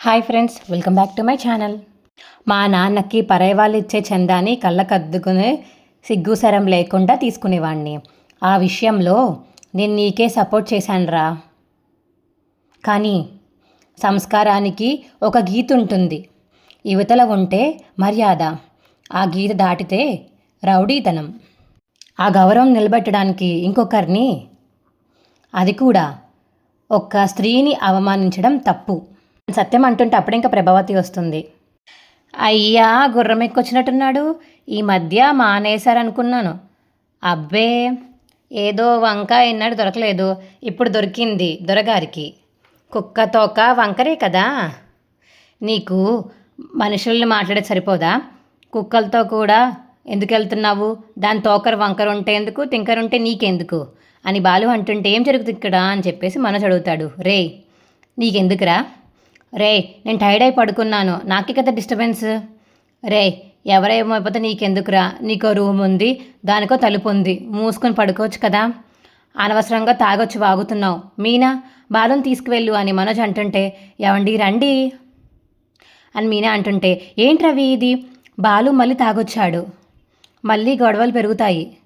Hi friends welcome back to my channel. మా నాన్నకి పరాయి వాళ్ళు ఇచ్చే చందాని కళ్ళకద్దుకునే సిగ్గుసరం లేకుండా తీసుకునేవాడిని ఆ విషయంలో నేను నీకే సపోర్ట్ చేశానురా. కానీ సంస్కారానికి ఒక గీత ఉంటుంది. యువతల ఉంటే మర్యాద. ఆ గీత దాటితే రౌడీతనం. ఆ గౌరవం నిలబెట్టడానికి ఇంకొకరిని అది కూడా ఒక స్త్రీని అవమానించడం తప్పు. సత్యం అంటుంటే అప్పుడే ఇంకా ప్రభావతి వస్తుంది. అయ్యా గుర్రం ఎక్కొచ్చినట్టున్నాడు. ఈ మధ్య మానేశారనుకున్నాను. అబ్బే ఏదో వంక ఎన్నడు దొరకలేదు. ఇప్పుడు దొరికింది దొరగారికి. కుక్క తోక వంకరే కదా. నీకు మనుషుల్ని మాట్లాడే సరిపోదా? కుక్కలతో కూడా ఎందుకు వెళ్తున్నావు? దాని తోకరు వంకరు ఉంటే ఎందుకు? తింకరు ఉంటే నీకెందుకు? అని బాలు అంటుంటే ఏం జరుగుతుంది ఇక్కడ? అని చెప్పేసి మనసు అడుగుతాడు. రే నీకెందుకురా? రే నేను టైర్డ్ అయి పడుకున్నాను. నాకే కదా డిస్టర్బెన్స్ రే ఎవరేమైపోతే నీకెందుకురా? నీకో రూమ్ ఉంది దానికో తలుపు ఉంది. మూసుకొని పడుకోవచ్చు కదా? అనవసరంగా తాగొచ్చి వాగుతున్నావు. మీనా బాదం తీసుకువెళ్ళు అని మనోజ్ అంటుంటే ఎవండి రండి? అని మీనా అంటుంటే ఏంట్రవి ఇది? బాలు మళ్ళీ తాగొచ్చాడు. మళ్ళీ గొడవలు పెరుగుతాయి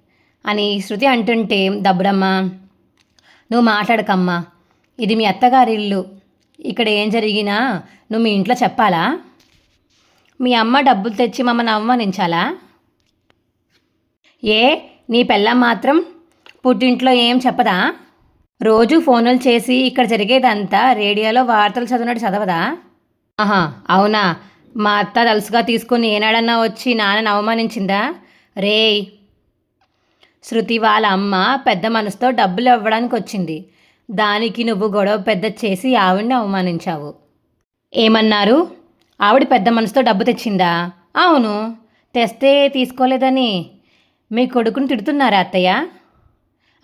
అని శృతి అంటుంటే దబ్బుడమ్మా నువ్వు మాట్లాడకమ్మా. ఇది మీ అత్తగారి ఇల్లు. ఇక్కడ ఏం జరిగినా నువ్వు మీ ఇంట్లో చెప్పాలా? మీ అమ్మ డబ్బులు తెచ్చి మమ్మల్ని అవమానించాలా? ఏ నీ పెళ్ళం మాత్రం పుట్టింట్లో ఏం చెప్పదా? రోజు ఫోనులు చేసి ఇక్కడ జరిగేదంతా రేడియోలో వార్తలు చదివినట్టు చదవదా? ఆహా అవునా. మా అత్త తలుసుగా తీసుకుని ఏనాడన్నా వచ్చి నాన్నని అవమానించిందా? రే శృతి వాళ్ళ అమ్మ పెద్ద మనసుతో డబ్బులు ఇవ్వడానికి వచ్చింది దానికి నువ్వు గొడవ పెద్ద చేసి ఆవిడ్ని అవమానించావు. ఏమన్నారు? ఆవిడ పెద్ద మనసుతో డబ్బు తెచ్చిందా? అవును. తెస్తే తీసుకోలేదని మీ కొడుకుని తిడుతున్నారా అత్తయ్య?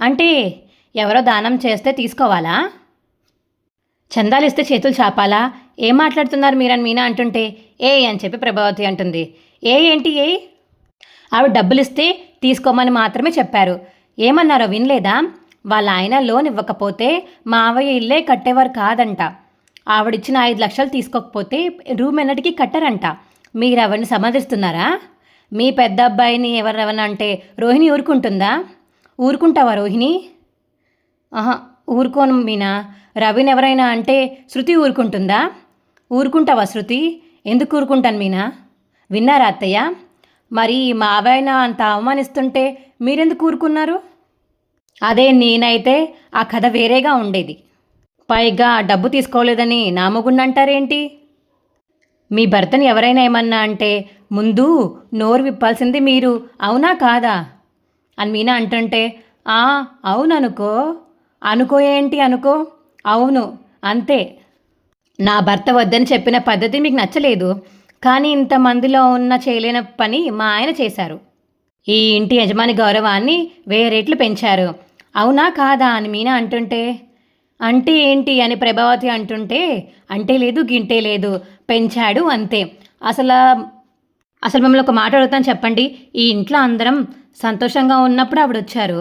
అంటే ఎవరో దానం చేస్తే తీసుకోవాలా? చందాలు ఇస్తే చేతులు చాపాలా? ఏం మాట్లాడుతున్నారు మీరని మీనా అంటుంటే ఏ అని చెప్పి ప్రభావతి అంటుంది. ఏ ఏంటి ఏ? ఆవిడ డబ్బులు ఇస్తే తీసుకోమని మాత్రమే చెప్పారు. ఏమన్నారో వినలేదా? వాళ్ళ ఆయన లోన్ ఇవ్వకపోతే మావయ్య ఇల్లే కట్టేవారు కాదంట. ఆవిడిచ్చిన ఐదు లక్షలు తీసుకోకపోతే రూమ్ ఎన్నటికీ కట్టరంట. మీరు ఎవరిని సమర్థిస్తున్నారా మీ పెద్ద అబ్బాయిని ఎవరెవరన్నా అంటే రోహిణి ఊరుకుంటుందా? ఊరుకుంటావా రోహిణి? ఆహా ఊరుకోను మీనా. రవిని ఎవరైనా అంటే శృతి ఊరుకుంటుందా? ఊరుకుంటావా శృతి? ఎందుకు ఊరుకుంటాను మీనా? విన్నారా అత్తయ్య? మరి మావైనా అంత అవమానిస్తుంటే మీరెందుకు ఊరుకున్నారు? అదే నేనైతే ఆ కథ వేరేగా ఉండేది. పైగా డబ్బు తీసుకోలేదని నామగుండంటారేంటి మీ భర్తని ఎవరైనా ఏమన్నా అంటే ముందు నోరు విప్పాల్సింది మీరు అవునా కాదా? అని మీనా అంటుంటే ఆ అవును అనుకో అనుకో ఏంటి అనుకో? అవును అంతే. నా భర్త వద్దని చెప్పిన పద్ధతి మీకు నచ్చలేదు. కానీ ఇంతమందిలో ఉన్న చేయలేని పని మా ఆయన చేశారు. ఈ ఇంటి యజమాని గౌరవాన్ని వేరేట్లు పెంచారు. అవునా కాదా అని మీనా అంటుంటే అంటే ఏంటి అని ప్రభావతి అంటుంటే అంటే లేదు గింటే లేదు పెంచాడు అంతే. అసలు అసలు మిమ్మల్ని ఒక మాట అడుగుతాను చెప్పండి. ఈ ఇంట్లో అందరం సంతోషంగా ఉన్నప్పుడు ఆవిడ వచ్చారు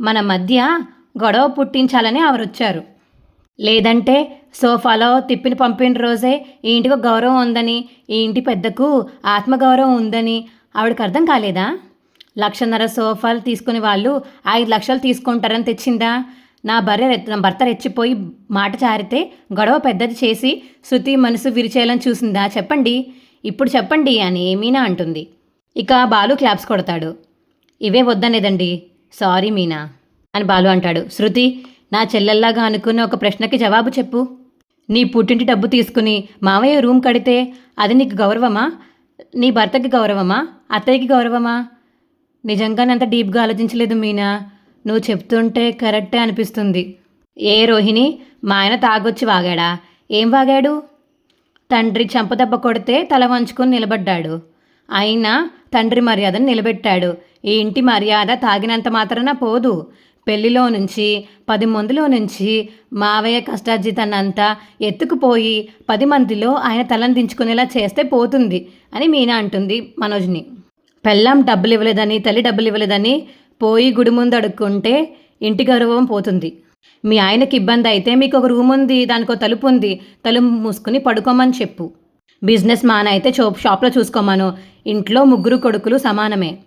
మన మధ్య గొడవ పుట్టించాలని ఆవిడ వచ్చారు లేదంటే సోఫాలో తిప్పిన పంపిన రోజే ఈ ఇంటికి గౌరవం ఉందని ఈ ఇంటి పెద్దకు ఆత్మగౌరవం ఉందని ఆవిడకు అర్థం కాలేదా? లక్షన్నర సోఫాలు తీసుకునే వాళ్ళు ఐదు లక్షలు తీసుకుంటారని తెచ్చిందా? నా భార్య నా భర్త రెచ్చిపోయి మాట చారితే గొడవ పెద్దది చేసి శృతి మనసు విరిచేయాలని చూసిందా? చెప్పండి. ఇప్పుడు చెప్పండి అని మీనా అంటుంది. ఇక బాలు క్లాప్స్ కొడతాడు. ఇవే వద్దనేదండి. సారీ మీనా అని బాలు అంటాడు. శృతి నా చెల్లెల్లాగా అనుకున్న ఒక ప్రశ్నకి జవాబు చెప్పు. నీ పుట్టింటి డబ్బు తీసుకుని మామయ్య రూమ్ కడితే అది నీకు గౌరవమా? నీ భర్తకి గౌరవమా? అత్తయ్యకి గౌరవమా? నిజంగానే అంత డీప్గా ఆలోచించలేదు మీనా. నువ్వు చెప్తుంటే కరెక్టే అనిపిస్తుంది. ఏ రోహిణి మా ఆయన తాగొచ్చి వాగాడా? ఏం వాగాడు? తండ్రి చెంపదెబ్బ కొడితే తల వంచుకొని నిలబడ్డాడు. అయినా తండ్రి మర్యాదను నిలబెట్టాడు. ఈ ఇంటి మర్యాద తాగినంత మాత్రాన పోదు. పెళ్ళిలో నుంచి పది మందిలో నుంచి మావయ్య కష్టార్జితాన్నంతా ఎత్తుకుపోయి పది మందిలో ఆయన తలను దించుకునేలా చేస్తే పోతుంది అని మీనా అంటుంది మనోజ్ని. పెళ్ళాం డబ్బులు ఇవ్వలేదని తల్లి డబ్బులు ఇవ్వలేదని పోయి గుడి ముందు అడుక్కుంటే ఇంటి గౌరవం పోతుంది. మీ ఆయనకి ఇబ్బంది అయితే మీకు ఒక రూమ్ ఉంది దానికి ఒక తలుపు ఉంది తలుపు మూసుకుని పడుకోమని చెప్పు. బిజినెస్ మాన్ అయితే చో షాప్లో చూసుకోమను. ఇంట్లో ముగ్గురు కొడుకులు సమానమే.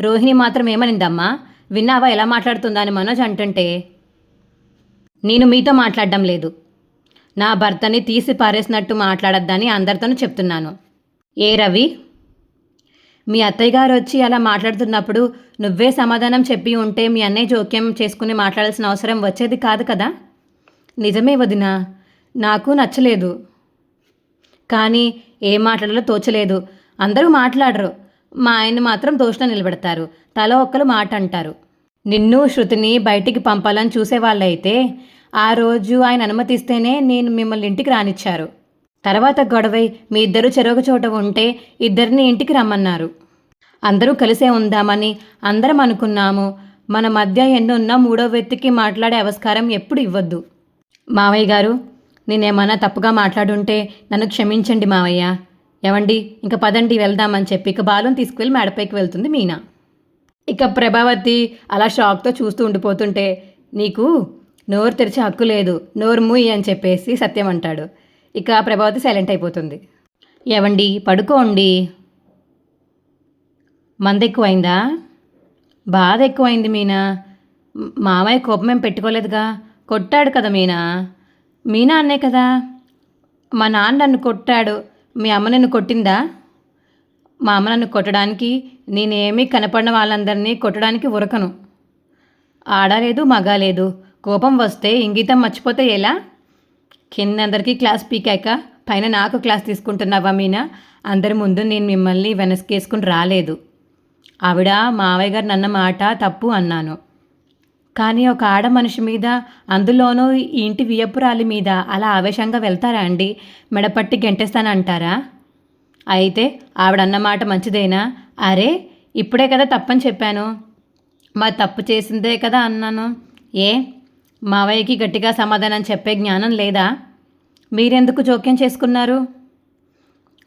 రోహిణి మాత్రం ఏమనిందమ్మా? విన్నావా ఎలా మాట్లాడుతుందని మనోజ్ అంటుంటే? నేను మీతో మాట్లాడడం లేదు. నా భర్తని తీసి పారేసినట్టు మాట్లాడొద్దని అందరితోనూ చెప్తున్నాను. ఏ రవి? మీ అత్తయ్య గారు వచ్చి అలా మాట్లాడుతున్నప్పుడు నువ్వే సమాధానం చెప్పి ఉంటే మీ అన్నయ్య జోక్యం చేసుకుని మాట్లాడాల్సిన అవసరం వచ్చేది కాదు కదా? నిజమే వదినా నాకు నచ్చలేదు. కానీ ఏ మాట్లాడాలో తోచలేదు. అందరూ మాట్లాడరు. మా ఆయన మాత్రం దోషణ నిలబెడతారు. తల ఒక్కరు మాట అంటారు. నిన్ను శృతిని బయటికి పంపాలని చూసేవాళ్ళైతే ఆ రోజు ఆయన అనుమతిస్తేనే నేను మిమ్మల్ని ఇంటికి రానిచ్చారు. తర్వాత గొడవై మీ ఇద్దరు చెరొక చోట ఉంటే ఇద్దరిని ఇంటికి రమ్మన్నారు. అందరూ కలిసే ఉందామని అందరం అనుకున్నాము. మన మధ్య ఎన్నున్న మూడో వ్యక్తికి మాట్లాడే అవస్కారం ఎప్పుడు ఇవ్వద్దు. మావయ్య గారు నేనేమన్నా తప్పుగా మాట్లాడుంటే నన్ను క్షమించండి మావయ్య. ఏవండి ఇంక పదండి వెళ్దామని చెప్పి ఇక బాలుని తీసుకువెళ్ళి మేడపైకి వెళ్తుంది మీనా. ఇక ప్రభావతి అలా షాక్తో చూస్తూ ఉండిపోతుంటే నీకు నోరు తెరిచే హక్కు లేదు నోరు మూయి అని చెప్పేసి సత్యం అంటాడు. ఇక ప్రభావతి సైలెంట్ అయిపోతుంది. ఏవండి? పడుకోండి. మంద ఎక్కువైందా బాధ ఎక్కువైంది మీనా మామయ్య కోపం ఏం పెట్టుకోలేదుగా. కొట్టాడు కదా మీనా. మీనా అన్నే కదా. మా నాన్న నన్ను కొట్టాడు. మీ అమ్మ నన్ను కొట్టిందా? మా అమ్మ నన్ను కొట్టడానికి నేనేమీ కనపడిన వాళ్ళందరినీ కొట్టడానికి ఉరకను. ఆడలేదు మగాలేదు. కోపం వస్తే ఇంగితం మర్చిపోతే ఎలా? కింద అందరికీ క్లాస్ పీకాక పైన నాకు క్లాస్ తీసుకుంటున్నావా మీనా? అందరి ముందు నేను మిమ్మల్ని వెనస్కేసుకుని రాలేదు. ఆవిడ మావయ్య గారు నన్న మాట తప్పు అన్నాను. కానీ ఒక ఆడ మనిషి మీద అందులోనూ ఇంటి వియపురాలి మీద అలా ఆవేశంగా వెళ్తారా అండి? మెడపట్టి గెంటేస్తానంటారా? అయితే ఆవిడన్నమాట మంచిదేనా? అరే ఇప్పుడే కదా తప్పని చెప్పాను. మా తప్పు చేసిందే కదా అన్నాను. ఏ? మావయ్యకి గట్టిగా సమాధానం చెప్పే జ్ఞానం లేదా? మీరెందుకు జోక్యం చేసుకున్నారు?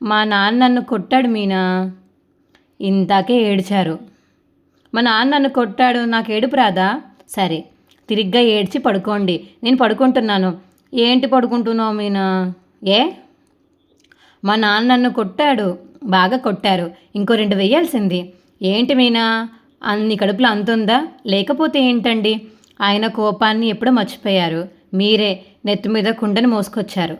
మా నాన్న నన్ను కొట్టాడు మీనా? ఇంతాకే ఏడ్చారు. మా నాన్న నన్ను కొట్టాడు నాకు ఏడుపు రాదా? సరే తిరిగ్గా ఏడ్చి పడుకోండి. నేను పడుకుంటున్నాను. ఏంటి పడుకుంటున్నావు మీనా? ఏ? మా నాన్న నన్ను కొట్టాడు బాగా కొట్టారు. ఇంకో రెండు వేయాల్సింది ఏంటి మీనా? అన్ని కడుపులో అంతుందా? లేకపోతే ఏంటండి? ఆయన కోపాన్ని ఎప్పుడో మర్చిపోయారు. మీరే నెత్తి మీద కుండని మోసుకొచ్చారు.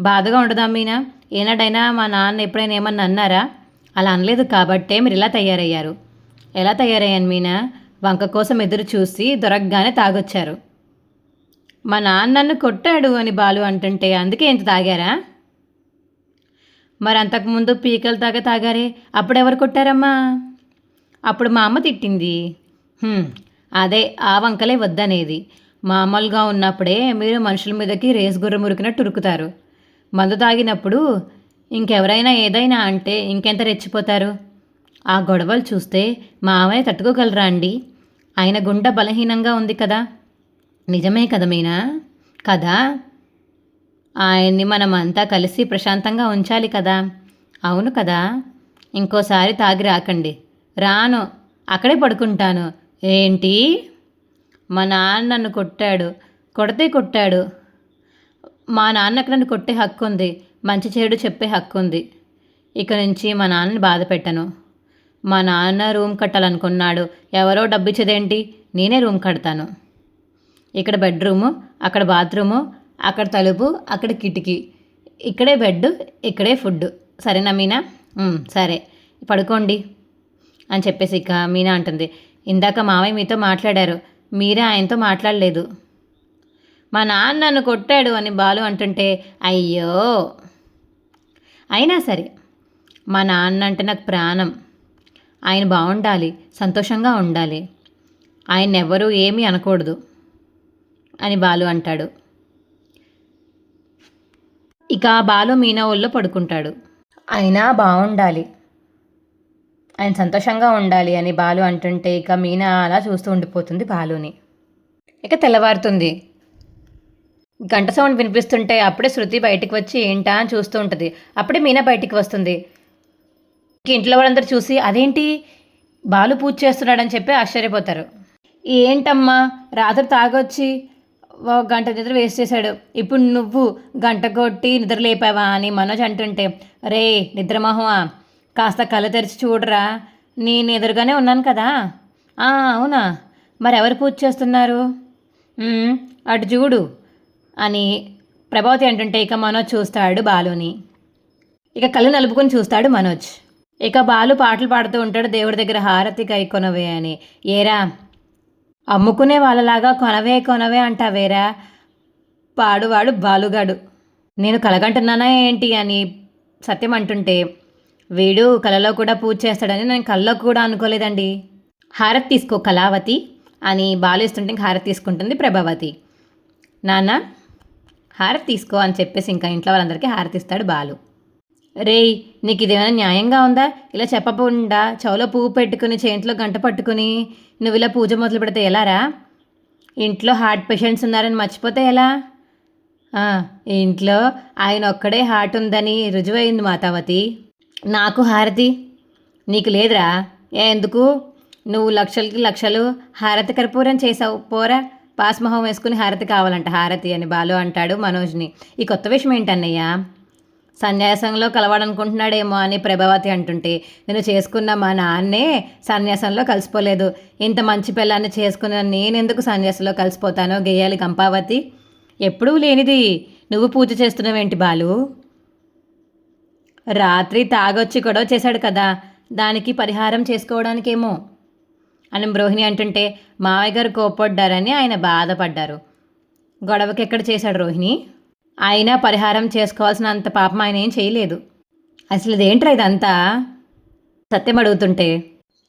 బాధగా ఉండదా మీనా? ఏనాడైనా మా నాన్న ఎప్పుడైనా ఏమన్నా అన్నారా? అలా అనలేదు కాబట్టే మీరు ఇలా తయారయ్యారు. ఎలా తయారయ్యాను మీనా? వంక కోసం ఎదురు చూసి దొరకగానే తాగొచ్చారు. మా నాన్న నన్ను కొట్టాడు అని బాలు అంటుంటే అందుకే ఇంత తాగారా? మరి అంతకుముందు పీకలు తాగ తాగారే. అప్పుడెవరు కొట్టారమ్మా? అప్పుడు మా అమ్మ తిట్టింది. అదే ఆ వంకలే వద్దనేది. మామూలుగా ఉన్నప్పుడే మీరు మనుషుల మీదకి రేస్ గుర్ర మురికినట్టు ఉరుకుతారు. మందు తాగినప్పుడు ఇంకెవరైనా ఏదైనా అంటే ఇంకెంత రెచ్చిపోతారు? ఆ గొడవలు చూస్తే మామయ్య తట్టుకోగలరా అండి? ఆయన గుండె బలహీనంగా ఉంది కదా. నిజమే కదా మీనా? కదా. ఆయన్ని మనం అంతా కలిసి ప్రశాంతంగా ఉంచాలి కదా. అవును కదా. ఇంకోసారి తాగి రాకండి. రాను. అక్కడే పడుకుంటాను. ఏంటి? మా నాన్న నన్ను కొట్టాడు. కొడితే కొట్టాడు. మా నాన్నకు నన్ను కొట్టే హక్కు ఉంది. మంచి చెడు చెప్పే హక్కు ఉంది. ఇక నుంచి మా నాన్నని బాధ పెట్టను. మా నాన్న రూమ్ కట్టాలనుకున్నాడు. ఎవరో డబ్బు ఇచ్చేదేంటి? నేనే రూమ్ కడతాను. ఇక్కడ బెడ్రూము అక్కడ బాత్రూము అక్కడ తలుపు అక్కడ కిటికీ. ఇక్కడే బెడ్ ఇక్కడే ఫుడ్ సరేనా మీనా? సరే. పడుకోండి అని చెప్పేసి ఇక మీనా అంటుంది. ఇందాక మావయ్య మీతో మాట్లాడారు. మీరే ఆయనతో మాట్లాడలేదు. మా నాన్న నన్ను కొట్టాడు అని బాలు అంటుంటే అయ్యో. అయినా సరే మా నాన్న అంటే నాకు ప్రాణం. ఆయన బాగుండాలి సంతోషంగా ఉండాలి. ఆయన ఎవరూ ఏమీ అనకూడదు అని బాలు అంటాడు. ఇక బాలు మీనా ఊళ్ళో పడుకుంటాడు. అయినా బాగుండాలి ఆయన సంతోషంగా ఉండాలి అని బాలు అంటుంటే ఇక మీనా అలా చూస్తూ ఉండిపోతుంది బాలుని. ఇక తెల్లవారుతుంది. గంట సౌండ్ వినిపిస్తుంటే అప్పుడే శృతి బయటికి వచ్చి ఏంటా అని చూస్తూ ఉంటుంది. అప్పుడే మీనా బయటికి వస్తుంది. ఇంట్లో వాళ్ళందరూ చూసి అదేంటి? బాలు పూజ చేస్తున్నాడని చెప్పి ఆశ్చర్యపోతారు. ఏంటమ్మా? రాత్రి తాగొచ్చి ఒక గంట నిద్ర వేస్ట్ చేశాడు. ఇప్పుడు నువ్వు గంట కొట్టి నిద్ర లేపావా? అని మనోజ్ అంటుంటే రే నిద్రమోహమా? కాస్త కళ్ళు తెరిచి చూడరా. నేను ఎదురుగానే ఉన్నాను కదా. అవునా? మరి ఎవరు పూజ చేస్తున్నారు? అటు చూడు అని ప్రభావతి అంటుంటే ఇక మనోజ్ చూస్తాడు బాలుని. ఇక కళ్ళు నలుపుకొని చూస్తాడు మనోజ్. ఇక బాలు పాటలు పాడుతూ ఉంటాడు దేవుడి దగ్గర హారతి కై కొనవే అని. ఏరా అమ్ముకునే వాళ్ళలాగా కొనవే కొనవే అంటావేరా? పాడువాడు బాలుగాడు. నేను కలగంటున్నానా ఏంటి అని సత్యం అంటుంటే వీడు కలలో కూడా పూజ చేస్తాడని నేను కల్లో కూడా అనుకోలేదండి. హారతి తీసుకో కళావతి అని బాలు ఇస్తుంటే ఇంక హారతి తీసుకుంటుంది ప్రభావతి. నాన్న హారతి తీసుకో అని చెప్పేసి ఇంకా ఇంట్లో వాళ్ళందరికీ హారతి ఇస్తాడు బాలు. రేయ్ నీకు ఇదేమైనా న్యాయంగా ఉందా? ఇలా చెప్పకుండా చెవులో పువ్వు పెట్టుకుని చేతిలో గంట పట్టుకుని నువ్వు ఇలా పూజ మొదలు పెడితే ఎలారా ఇంట్లో హార్ట్ పేషెంట్స్ ఉన్నారని మర్చిపోతే ఎలా? ఇంట్లో ఆయన ఒక్కడే హార్ట్ ఉందని రుజువైంది మాతావతి. నాకు హారతి? నీకు లేదురా. ఏ ఎందుకు? నువ్వు లక్షలకి లక్షలు హారతి కర్పూరం చేసావు పోరా. పాస్మహం వేసుకుని హారతి కావాలంట. హారతి అని బాలు అంటాడు మనోజ్ని. ఈ కొత్త విషయం ఏంటన్నయ్యా? సన్యాసంలో కలవాలనుకుంటున్నాడేమో అని ప్రభావతి అంటుంటే నేను చేసుకున్న మా నాన్నే సన్యాసంలో కలిసిపోలేదు. ఇంత మంచి పిల్లాన్ని చేసుకున్న నేనెందుకు సన్యాసంలో కలిసిపోతానో గేయాలి కంపావతి. ఎప్పుడూ లేనిది. నువ్వు పూజ చేస్తున్నావేంటి బాలు? రాత్రి తాగొచ్చి గొడవ చేశాడు కదా దానికి పరిహారం చేసుకోవడానికేమో? అని రోహిణి అంటుంటే మావయ్య గారు కోపడ్డారని ఆయన బాధపడ్డారు. గొడవకి ఎక్కడ చేశాడు రోహిణి? అయినా పరిహారం చేసుకోవాల్సిన అంత పాపం ఆయన ఏం చేయలేదు. అసలు ఇదేంట్రా ఇదంతా? సత్యం అడుగుతుంటే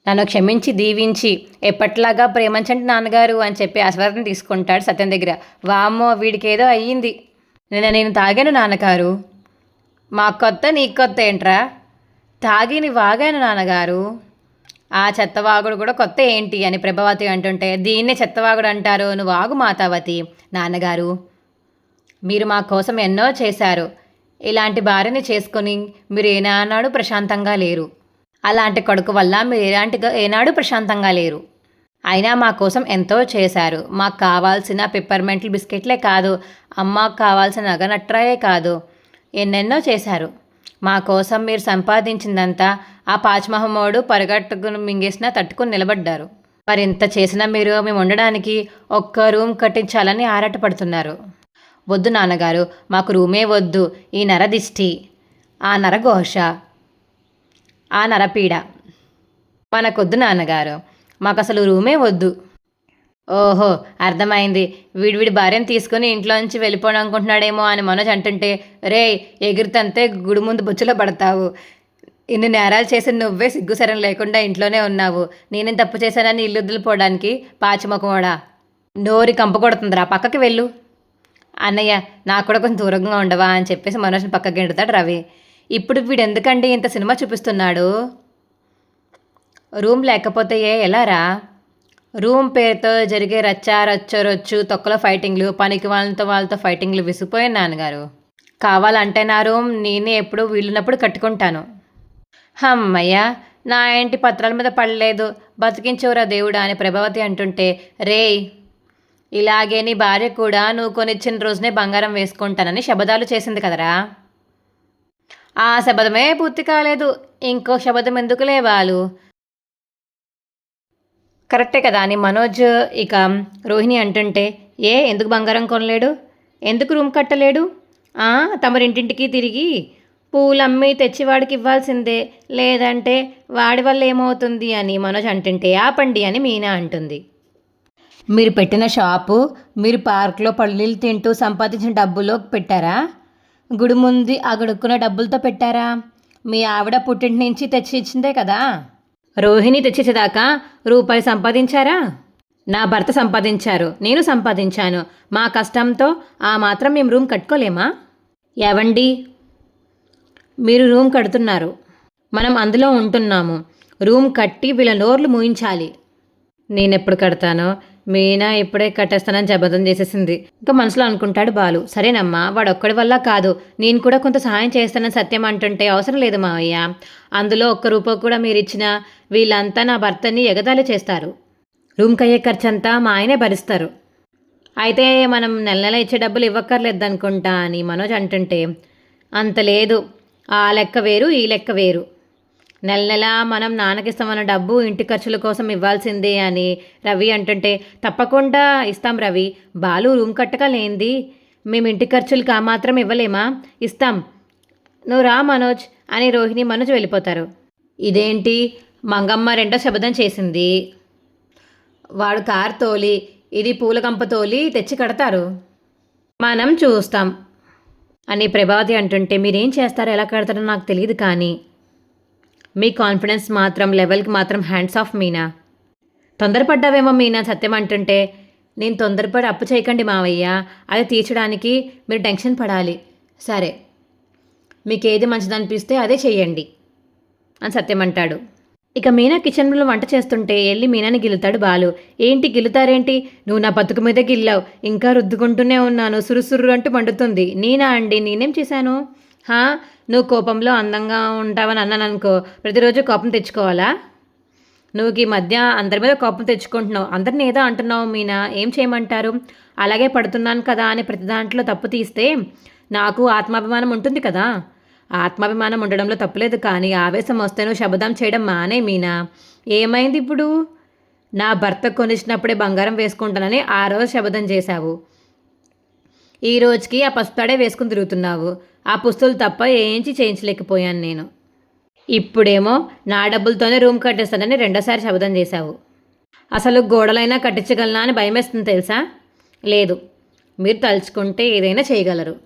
నన్ను క్షమించి దీవించి ఎప్పట్లాగా ప్రేమించండి నాన్నగారు అని చెప్పి ఆశీర్వాదం తీసుకుంటాడు సత్యం దగ్గర. వామ్మో వీడికేదో అయ్యింది. నిన్న నేను తాగాను నాన్నగారు. మా కొత్త నీ కొత్త ఏంట్రా? తాగిని వాగాను నాన్నగారు. ఆ చెత్తవాగుడు కూడా కొత్త ఏంటి అని ప్రభావతి అంటుంటే దీన్నే చెత్తవాగుడు అంటారు. నువ్వు ఆగు మాతావతి నాన్నగారు. మీరు మా కోసం ఎన్నో చేశారు. ఇలాంటి భార్యని చేసుకుని మీరు ఏనాడు ప్రశాంతంగా లేరు. అలాంటి కొడుకు వల్ల మీరు ఎలాంటి ఏనాడు ప్రశాంతంగా లేరు. అయినా మా కోసం ఎంతో చేశారు. మాకు కావాల్సిన పిప్పర్మెంట్లు బిస్కెట్లే కాదు. అమ్మకు కావాల్సిన నగనట్రాయే కాదు. ఎన్నెన్నో చేశారు. మా కోసం మీరు సంపాదించిందంతా ఆ పాచిమహమ్మోడు పరగట్టుకుని మింగేసినా తట్టుకుని నిలబడ్డారు. మరి ఇంత చేసినా మీరు మేము ఉండడానికి ఒక్క రూమ్ కట్టించాలని ఆరాటపడుతున్నారు. వద్దు నాన్నగారు మాకు రూమే వద్దు ఈ నరదిష్టి ఆ నరఘోష ఆ నరపీడ. మనకొద్దు నాన్నగారు మాకు అసలు రూమే వద్దు. ఓహో అర్థమైంది. వీడివిడి భార్యను తీసుకుని ఇంట్లోంచి వెళ్ళిపోవడం అనుకుంటున్నాడేమో అని మనోజ్ అంటుంటే రే ఎగిరితంతే గుడి ముందు బుచ్చులో పడతావు. ఇన్ని నేరాలు చేసి నువ్వే సిగ్గుసరం లేకుండా ఇంట్లోనే ఉన్నావు. నేనేం తప్పు చేశానని ఇల్లు వదిలిపోవడానికి? పాచిమొకమోడా నోరి కంప కొడుతుందిరా పక్కకి వెళ్ళు. అన్నయ్య నాకు కూడా కొంచెం దూరంగా ఉండవా అని చెప్పేసి మనోజ్ని పక్కకి గెంటుతాడు రవి. ఇప్పుడు వీడు ఎందుకండి ఇంత సినిమా చూపిస్తున్నాడు? రూమ్ లేకపోతే ఏ ఎలారా రూమ్ పేరుతో జరిగే రచ్చారచ్చరొచ్చు తొక్కల ఫైటింగ్లు పనికి వాళ్ళతో వాళ్ళతో ఫైటింగ్లు విసిపోయాను నాన్నగారు. కావాలంటే నా రూమ్ నేనే ఎప్పుడు వీలున్నప్పుడు కట్టుకుంటాను. హమ్మయ్య నా ఇంటి పత్రాల మీద పడలేదు? బతికించవురా దేవుడా అని ప్రభావతి అంటుంటే రేయ్ ఇలాగే నీ భార్య కూడా నువ్వు కొనిచ్చిన రోజునే బంగారం వేసుకుంటానని శబదాలు చేసింది కదరా. ఆ శబదమే పూర్తి కాలేదు. ఇంకో శబదం ఎందుకు వాళ్ళు కరెక్టే కదా అని మనోజ్ ఇక రోహిణి అంటుంటే ఏ ఎందుకు బంగారం కొనలేడు? ఎందుకు రూమ్ కట్టలేడు? తమరింటింటికి తిరిగి పూలు అమ్మి తెచ్చి వాడికి ఇవ్వాల్సిందే లేదంటే వాడి వల్ల ఏమవుతుంది అని మనోజ్ అంటుంటే ఆపండి అని మీనా అంటుంది. మీరు పెట్టిన షాపు మీరు పార్క్లో పల్లీలు తింటూ సంపాదించిన డబ్బులో పెట్టారా? గుడి ముందు అగడుక్కున్న డబ్బులతో పెట్టారా? మీ ఆవిడ పుట్టింటి నుంచి తెచ్చి ఇచ్చిందే కదా. రోహిణి తెచ్చేసేదాకా రూపాయి సంపాదించారా? నా భర్త సంపాదించారు నేను సంపాదించాను. మా కష్టంతో ఆ మాత్రం మేము రూమ్ కట్టుకోలేమా? ఎవండి మీరు రూమ్ కడుతున్నారు. మనం అందులో ఉంటున్నాము. రూమ్ కట్టి వీళ్ళ నోర్లు మూయించాలి. నేను ఎప్పుడు కడతానో? మీనా ఇప్పుడే కట్టేస్తానని జబదం చేసేసింది. ఇంకా మనసులో అనుకుంటాడు బాలు. సరేనమ్మా వాడు ఒక్కడి వల్ల కాదు. నేను కూడా కొంత సహాయం చేస్తానని సత్యం అంటుంటే అవసరం లేదు మావయ్య. అందులో ఒక్క రూపాయి కూడా మీరిచ్చిన వీళ్ళంతా నా భర్తని ఎగతాళి చేస్తారు. రూమ్కి అయ్యే ఖర్చంతా మా ఆయనే భరిస్తారు. అయితే మనం నెల నెల ఇచ్చే డబ్బులు ఇవ్వక్కర్లేదు అనుకుంటా అని మనోజ్ అంటుంటే అంత లేదు. ఆ లెక్క వేరు ఈ లెక్క వేరు. నెల నెల మనం నాన్నకిస్తామన్న డబ్బు ఇంటి ఖర్చుల కోసం ఇవ్వాల్సిందే అని రవి అంటుంటే తప్పకుండా ఇస్తాం రవి. బాలు రూమ్ కట్టక లేనిది మేము ఇంటి ఖర్చులు ఆ మాత్రం ఇవ్వలేమా? ఇస్తాం. నువ్వు రా మనోజ్ అని రోహిణి మనోజ్ వెళ్ళిపోతారు. ఇదేంటి? మంగమ్మ రెండో శబ్దం చేసింది. వాడు కారు తోలి ఇది పూల కంప తోలి తెచ్చి కడతారు. మనం చూస్తాం అని ప్రభావతి అంటుంటే మీరేం చేస్తారో? ఎలా కడతారో నాకు తెలియదు కానీ. మీ కాన్ఫిడెన్స్ మాత్రం లెవెల్కి మాత్రం హ్యాండ్స్ ఆఫ్ మీనా? తొందరపడ్డావేమో మీనా సత్యం అంటుంటే నేను తొందరపడి అప్పు చేయకండి మావయ్య అది తీర్చడానికి మీరు టెన్షన్ పడాలి. సరే మీకు ఏది మంచిదనిపిస్తే అదే చేయండి అని సత్యం అంటాడు. ఇక మీనా కిచెన్లో వంట చేస్తుంటే వెళ్ళి మీనాని గిల్లుతాడు బాలు. ఏంటి గిల్లుతారేంటి? నువ్వు నా బతుకు మీద గిల్లావు. ఇంకా రుద్దుకుంటూనే ఉన్నాను. సురుసురు అంటూ మండుతుంది. నేనా అండి నేనేం చేశాను? హా నువ్వు కోపంలో అందంగా ఉంటావని అన్నాను అనుకో ప్రతిరోజు కోపం తెచ్చుకోవాలా? నువ్వు ఈ మధ్య అందరి మీద కోపం తెచ్చుకుంటున్నావు. అందరిని ఏదో అంటున్నావు మీనా? ఏం చేయమంటారు? అలాగే పడుతున్నాను కదా అని ప్రతి దాంట్లో తప్పు తీస్తే నాకు ఆత్మాభిమానం ఉంటుంది కదా. ఆత్మాభిమానం ఉండడంలో తప్పులేదు కానీ ఆవేశం వస్తే నువ్వు శబదం చేయడం మానే మీనా. ఏమైంది ఇప్పుడు? నా భర్త కొనిచ్చినప్పుడే బంగారం వేసుకుంటానని ఆ రోజు శబదం చేశావు. ఈ రోజుకి ఆ పసుపుతాడే వేసుకుని తిరుగుతున్నావు. ఆ పుస్తులు తప్ప ఏంచి చేయించలేకపోయాను నేను. ఇప్పుడేమో నా డబ్బులతోనే రూమ్ కట్టేస్తానని రెండోసారి శబదం చేశావు. అసలు గోడలైనా కట్టించగలనా అని భయమేస్తుంది తెలుసా? లేదు. మీరు తలుచుకుంటే ఏదైనా చేయగలరు.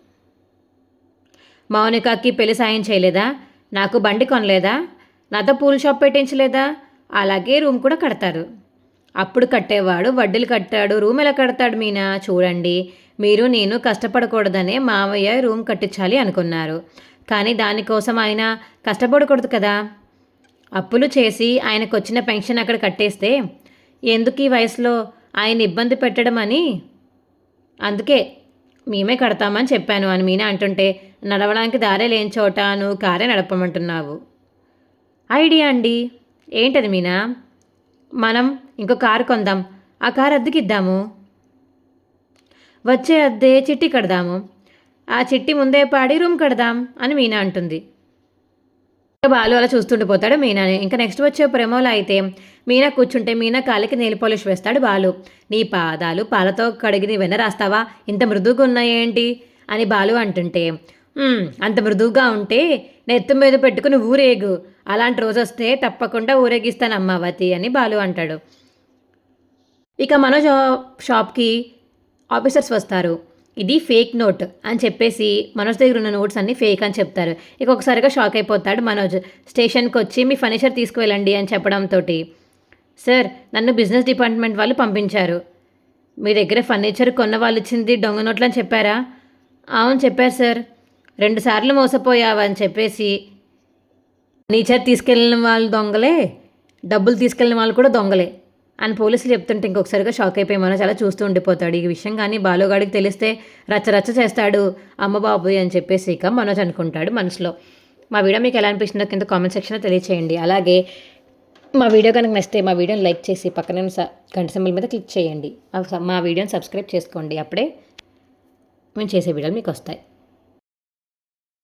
మౌనికకి పెళ్ళి సాయం చేయలేదా? నాకు బండి కొనలేదా? నాతో పూల షాప్ పెట్టించలేదా? అలాగే రూమ్ కూడా కడతారు. అప్పుడు కట్టేవాడు వడ్డీలు కట్టాడు రూమ్ ఎలా కడతాడు మీనా? చూడండి. మీరు నేను కష్టపడకూడదనే మావయ్య రూమ్ కట్టించాలి అనుకున్నారు. కానీ దానికోసం ఆయన కష్టపడకూడదు కదా. అప్పులు చేసి ఆయనకు వచ్చిన పెన్షన్ అక్కడ కట్టేస్తే ఎందుకు ఈ వయసులో ఆయన ఇబ్బంది పెట్టడం అని? అందుకే మేమే కడతామని చెప్పాను అని మీనా అంటుంటే నడవడానికి దారే లేని చోట నువ్వు కారే నడపమంటున్నావు. ఐడియా అండి. ఏంటది మీనా? మనం ఇంకో కారు కొందాం. ఆ కారు అద్దెకిద్దాము. వచ్చే అద్దె చిట్టి కడదాము. ఆ చిట్టి ముందే పాడి రూమ్ కడదాం అని మీనా అంటుంది. బాలు అలా చూస్తుండిపోతాడు మీనాని. ఇంకా నెక్స్ట్ వచ్చే ప్రేమలో అయితే మీనా కూర్చుంటే మీనా కాలికి నెయిల్ పాలిష్ వేస్తాడు బాలు. నీ పాదాలు పాలతో కడిగి నీ రాస్తావా? ఇంత మృదువుగా ఉన్నాయేంటి అని బాలు అంటుంటే అంత మృదువుగా ఉంటే నెత్తి మీద పెట్టుకుని ఊరేగు. అలాంటి రోజు వస్తే తప్పకుండా ఊరేగిస్తాను అమ్మావతి అని బాలు అంటాడు. ఇక మనోజ్ షాప్కి ఆఫీసర్స్ వస్తారు. ఇది ఫేక్ నోట్ అని చెప్పేసి మనోజ్ దగ్గర ఉన్న నోట్స్ అన్నీ ఫేక్ అని చెప్తారు. ఇక ఒకసారిగా షాక్ అయిపోతాడు మనోజ్. స్టేషన్కి వచ్చి మీ ఫర్నిచర్ తీసుకువెళ్ళండి అని చెప్పడంతో సార్ నన్ను బిజినెస్ డిపార్ట్మెంట్ వాళ్ళు పంపించారు. మీ దగ్గర ఫర్నిచర్ కొన్న వాళ్ళు ఇచ్చింది దొంగ నోట్లు అని చెప్పారా? అవును చెప్పారు సార్. రెండుసార్లు మోసపోయావా అని చెప్పేసి. ఫర్నిచర్ తీసుకెళ్ళిన వాళ్ళు దొంగలే డబ్బులు తీసుకెళ్ళిన వాళ్ళు కూడా దొంగలే అని పోలీసులు చెప్తుంటే ఇంకొకసారిగా షాక్ అయిపోయి చాలా చూస్తూ ఉండిపోతాడు. ఈ విషయం కానీ బాలుగాడికి తెలిస్తే రచ్చ రచ్చ చేస్తాడు అమ్మ బాబోయ్ అని చెప్పేసి ఇక మనోజ్ అనుకుంటాడు మనసులో. మా వీడియో మీకు ఎలా అనిపించిందో కింద కామెంట్ సెక్షన్లో తెలియచేయండి. అలాగే మా వీడియో కనుక నచ్చితే మా వీడియోని లైక్ చేసి పక్కన స- గంట సింబల్ మీద క్లిక్ చేయండి. మా వీడియోని సబ్స్క్రైబ్ చేసుకోండి. అప్పుడే మేము చేసే వీడియోలు మీకు వస్తాయి.